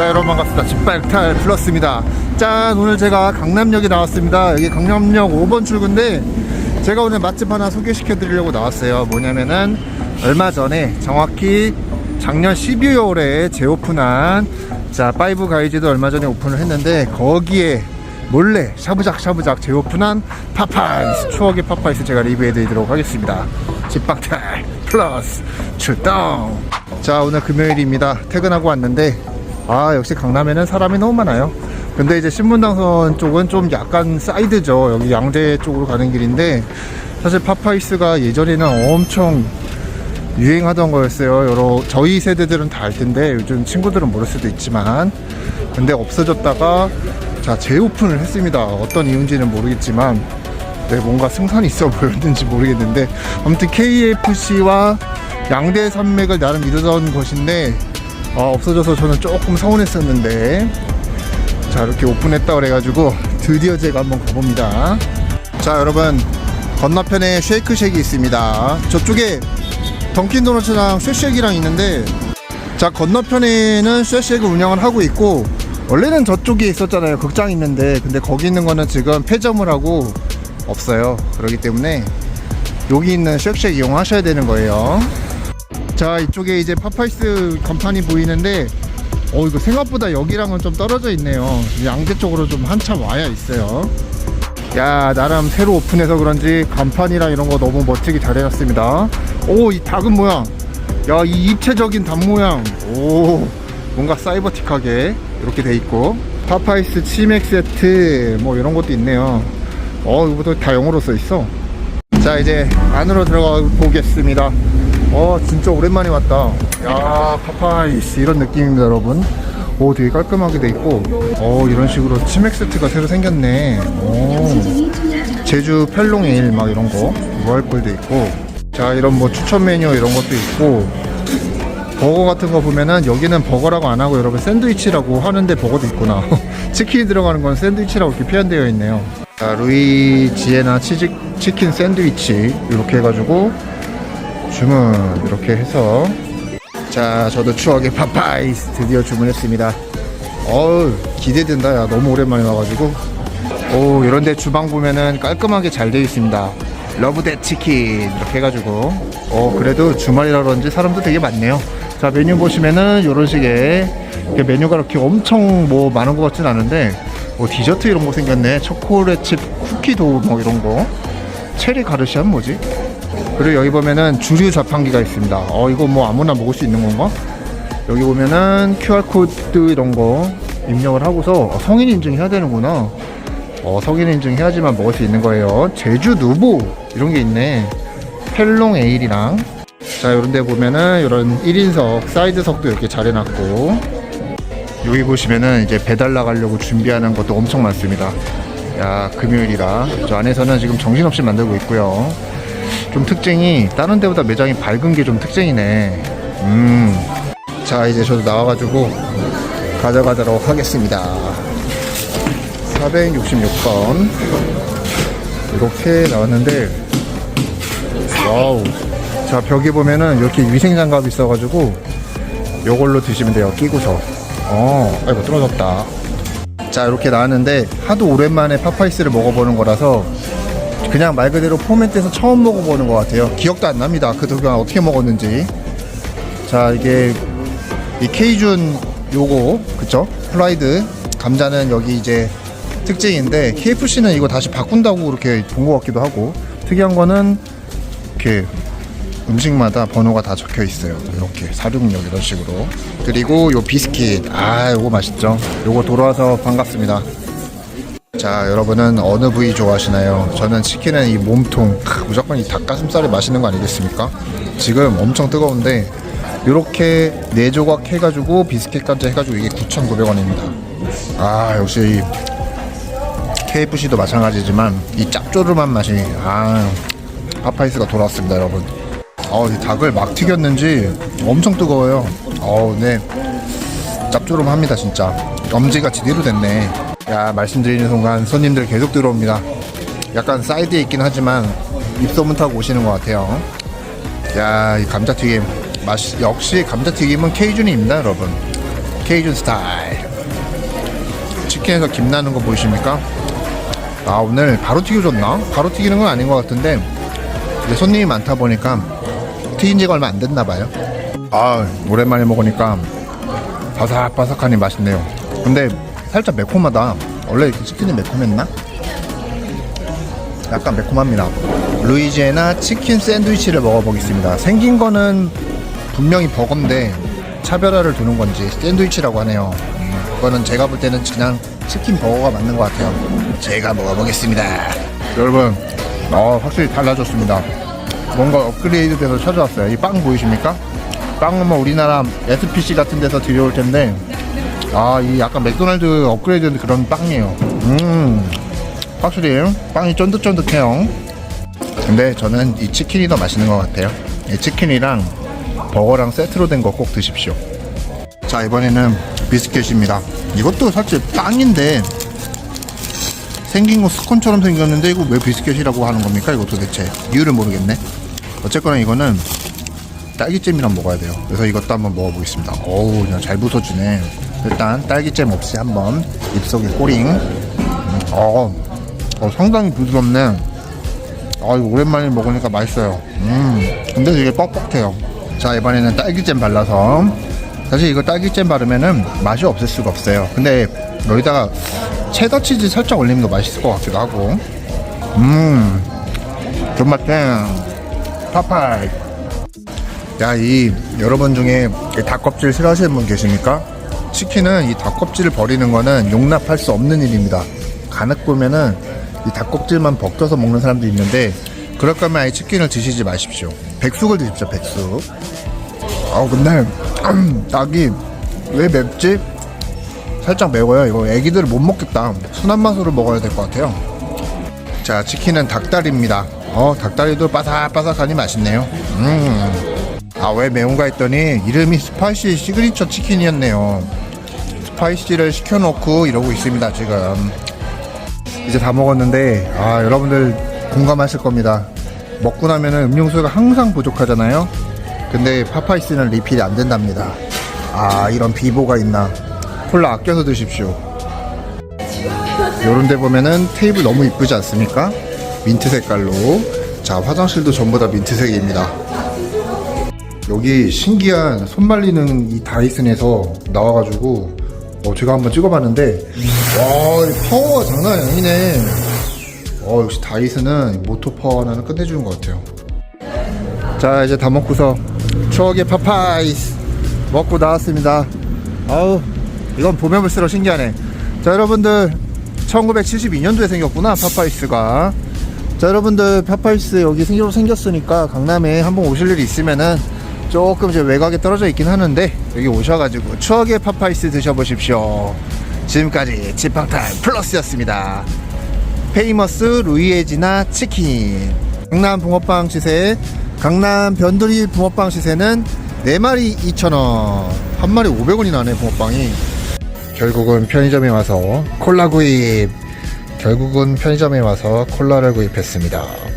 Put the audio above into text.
자 여러분 반갑습니다. 집발탈 플러스입니다. 짠 오늘 제가 강남역에 나왔습니다. 여기 강남역 5번 출구인데 제가 오늘 맛집 하나 소개시켜 드리려고 나왔어요. 뭐냐면은 얼마 전에 정확히 작년 12월에 재오픈한 자 파이브 가이즈도 얼마 전에 오픈을 했는데 거기에 몰래 샤브작 샤브작 재오픈한 파파이스 추억의 파파이스 제가 리뷰해 드리도록 하겠습니다. 집박탈 플러스 출동! 자 오늘 금요일입니다. 퇴근하고 왔는데 아 역시 강남에는 사람이 너무 많아요. 근데 이제 신분당선 쪽은 좀 약간 사이드죠. 여기 양재 쪽으로 가는 길인데 사실 파파이스가 예전에는 엄청 유행하던 거였어요. 여러 저희 세대들은 다 알 텐데 요즘 친구들은 모를 수도 있지만. 근데 없어졌다가 자 재오픈을 했습니다. 어떤 이유인지는 모르겠지만. 네, 뭔가 승산이 있어 보였는지 모르겠는데. 아무튼 KFC와 양대 산맥을 나름 이루던 것인데 아, 없어져서 저는 조금 서운했었는데. 자 이렇게 오픈했다 그래가지고 드디어 제가 한번 가봅니다. 자 여러분. 건너편에 쉐이크쉑이 있습니다. 저쪽에 던킨 도너츠랑 쉐쉑이랑 있는데 자 건너편에는 쉐쉑을 운영을 하고 있고 원래는 저쪽에 있었잖아요. 극장 있는데. 근데 거기 있는 거는 지금 폐점을 하고 없어요. 그렇기 때문에 여기 있는 쉑쉑 이용하셔야 되는 거예요 자 이쪽에 이제 파파이스 간판이 보이는데 어 이거 생각보다 여기랑은 좀 떨어져 있네요. 양재 쪽으로 좀 한참 와야 있어요. 야 나름 새로 오픈해서 그런지 간판이랑 이런 거 너무 멋지게 잘 해놨습니다. 오 이 닭은 뭐야? 야이 입체적인 닭 모양. 오 뭔가 사이버틱하게 이렇게 돼 있고. 파파이스 치맥 세트 뭐 이런 것도 있네요. 어 이것도 다 영어로 써 있어. 자 이제 안으로 들어가 보겠습니다 어 진짜 오랜만에 왔다. 야 파파이스. 이런 느낌입니다 여러분. 오 되게 깔끔하게 돼 있고. 어 이런 식으로 치맥 세트가 새로 생겼네. 오. 제주 펠롱 에일 막 이런 거. 무알콜도 있고. 자 이런 뭐 추천 메뉴 이런 것도 있고. 버거 같은 거 보면은 여기는 버거라고 안 하고 여러분 샌드위치라고 하는데 버거도 있구나. 치킨이 들어가는 건 샌드위치라고 이렇게 표현되어 있네요. 자 루이 지에나 치즈 치킨 샌드위치. 이렇게 해가지고 주문 이렇게 해서. 자 저도 추억의 파파이스 드디어 주문했습니다. 어우 기대된다. 야 너무 오랜만에 와가지고. 오 이런데 주방 보면은 깔끔하게 잘 되어 있습니다. 러브댓 치킨 이렇게 해가지고. 어 그래도 주말이라 그런지 사람도 되게 많네요. 자 메뉴 보시면은 이런 식의 메뉴가 이렇게 엄청 뭐 많은 것 같진 않은데 뭐 디저트 이런 거 생겼네. 초콜릿 칩 쿠키도 뭐 이런 거. 체리 가르시안 뭐지 그리고 여기 보면은 주류 자판기가 있습니다 어 이거 뭐 아무나 먹을 수 있는 건가 여기 보면은 QR코드 이런 거 입력을 하고서 어, 성인 인증 해야 되는구나 어, 성인 인증 해야지만 먹을 수 있는 거예요. 제주 누보 이런 게 있네. 펠롱 에일이랑 자 이런 데 보면은 이런 1인석 사이드석도 이렇게 잘 해놨고 여기 보시면은 이제 배달 나가려고 준비하는 것도 엄청 많습니다. 야 금요일이라 저 안에서는 지금 정신없이 만들고 있고요. 좀 특징이 다른 데보다 매장이 밝은 게 좀 특징이네. 음. 자 이제 저도 나와가지고 가져가도록 하겠습니다. 466번 이렇게 나왔는데 와우 자 벽에 보면은 이렇게 위생장갑이 있어가지고 요걸로 드시면 돼요 끼고서 어 아이고 떨어졌다 자 이렇게 나왔는데 하도 오랜만에 파파이스를 먹어보는 거라서 그냥 말 그대로 포맷에서 처음 먹어보는 것 같아요 기억도 안 납니다 그동안 어떻게 먹었는지 자 이게 이 케이준 요거 그쵸 플라이드 감자는 여기 이제 특징인데 KFC는 이거 다시 바꾼다고 그렇게 본 것 같기도 하고 특이한 거는 이렇게 음식마다 번호가 다 적혀 있어요. 이렇게 466 이런 식으로. 그리고 요 비스킷. 아, 요거 맛있죠. 요거 돌아와서 반갑습니다. 자, 여러분은 어느 부위 좋아하시나요? 저는 치킨은 이 몸통. 크, 무조건 이 닭가슴살이 맛있는 거 아니겠습니까? 지금 엄청 뜨거운데 이렇게 네 조각 해가지고 비스킷까지 해가지고 이게 9,900원입니다. 아, 역시 이 KFC도 마찬가지지만 이 짭조름한 맛이 아 파파이스가 돌아왔습니다 여러분 어, 이 닭을 막 튀겼는지 엄청 뜨거워요 어우 네 짭조름합니다 진짜 엄지가 제대로 됐네 야 말씀드리는 순간 손님들 계속 들어옵니다. 약간 사이드에 있긴 하지만 입소문 타고 오시는 것 같아요. 야 이 감자튀김. 맛 역시 감자튀김은 케이준입니다 여러분. 케이준 스타일. 치킨에서 김 나는 거 보이십니까? 아 오늘 바로 튀겨줬나? 바로 튀기는 건 아닌 것 같은데 이제 손님이 많다 보니까 튀긴 지가 얼마 안 됐나 봐요. 아 오랜만에 먹으니까 바삭바삭하니 맛있네요. 근데 살짝 매콤하다. 원래 이렇게 치킨이 매콤했나? 약간 매콤합니다. 루이지애나 치킨 샌드위치를 먹어보겠습니다. 생긴 거는 분명히 버거인데 차별화를 두는 건지 샌드위치라고 하네요. 음, 그거는 제가 볼 때는 그냥 치킨 버거가 맞는 것 같아요. 제가 먹어보겠습니다. 여러분 어, 확실히 달라졌습니다. 뭔가 업그레이드 돼서 찾아왔어요. 이 빵 보이십니까? 빵은 뭐 우리나라 SPC 같은 데서 들여올 텐데 아 이 약간 맥도날드 업그레이드 그런 빵이에요. 음. 확실히 빵이 쫀득쫀득해요. 근데 저는 이 치킨이 더 맛있는 것 같아요. 이 치킨이랑 버거랑 세트로 된 거 꼭 드십시오. 자 이번에는 비스켓입니다. 이것도 사실 빵인데 생긴 거 스콘처럼 생겼는데 이거 왜 비스켓이라고 하는 겁니까? 이거 도대체. 이유를 모르겠네. 어쨌거나 이거는 딸기잼이랑 먹어야 돼요. 그래서 이것도 한번 먹어보겠습니다. 어우 잘 부서지네 일단 딸기잼 없이 한번 입속에 꼬링. 음, 어, 어, 상당히 부드럽네. 아 이거 오랜만에 먹으니까 맛있어요. 음 근데 되게 뻑뻑해요. 자 이번에는 딸기잼 발라서. 사실 이거 딸기잼 바르면은 맛이 없을 수가 없어요. 근데 여기다가 체더 치즈 살짝 올리는 거 맛있을 것 같기도 하고. 음 존맛탱. 파파이. 야 이 여러분 중에 이 닭껍질 싫어하시는 분 계십니까? 치킨은 이 닭껍질을 버리는 거는 용납할 수 없는 일입니다. 간혹 보면은 이 닭껍질만 벗겨서 먹는 사람도 있는데 그럴 거면 아예 치킨을 드시지 마십시오. 백숙을 드십시오 백숙. 아 근데 닭이 왜 맵지? 살짝 매워요 이거. 애기들은 못 먹겠다. 순한 맛으로 먹어야 될 것 같아요. 자 치킨은 닭다리입니다. 어 닭다리도 바삭바삭하니 맛있네요. 음 아 왜 매운가 했더니 이름이 스파이시 시그니처 치킨이었네요. 스파이시를 시켜놓고 이러고 있습니다 지금. 이제 다 먹었는데 아 여러분들 공감하실 겁니다. 먹고 나면은 음료수가 항상 부족하잖아요? 근데 파파이스는 리필이 안 된답니다. 아 이런 비보가 있나. 콜라 아껴서 드십시오. 요런 데 보면은 테이블 너무 이쁘지 않습니까? 민트 색깔로. 자 화장실도 전부 다 민트색입니다 여기 신기한 손 말리는 이 다이슨에서 나와가지고 어, 제가 한번 찍어봤는데 와, 이 파워가 장난이 아니네. 어, 역시 다이슨은 모터 파워 하나는 끝내주는 것 같아요. 자, 이제 다 먹고서 추억의 파파이스 먹고 나왔습니다. 아우, 이건 보면 볼수록 신기하네. 자, 여러분들 1972년도에 생겼구나 파파이스가. 자, 여러분들 파파이스 여기 새로 생겼으니까 강남에 한번 오실 일이 있으면은 조금 이제 외곽에 떨어져 있긴 하는데 여기 오셔가지고 추억의 파파이스 드셔보십시오. 지금까지 지팡타임 플러스였습니다. 페이머스 루이에지나 치킨. 강남 붕어빵 시세 강남 변두리 붕어빵 시세는 4마리 2,000원. 한 마리 500원이 나네 붕어빵이. 결국은 편의점에 와서 콜라 구입. 결국은 편의점에 와서 콜라를 구입했습니다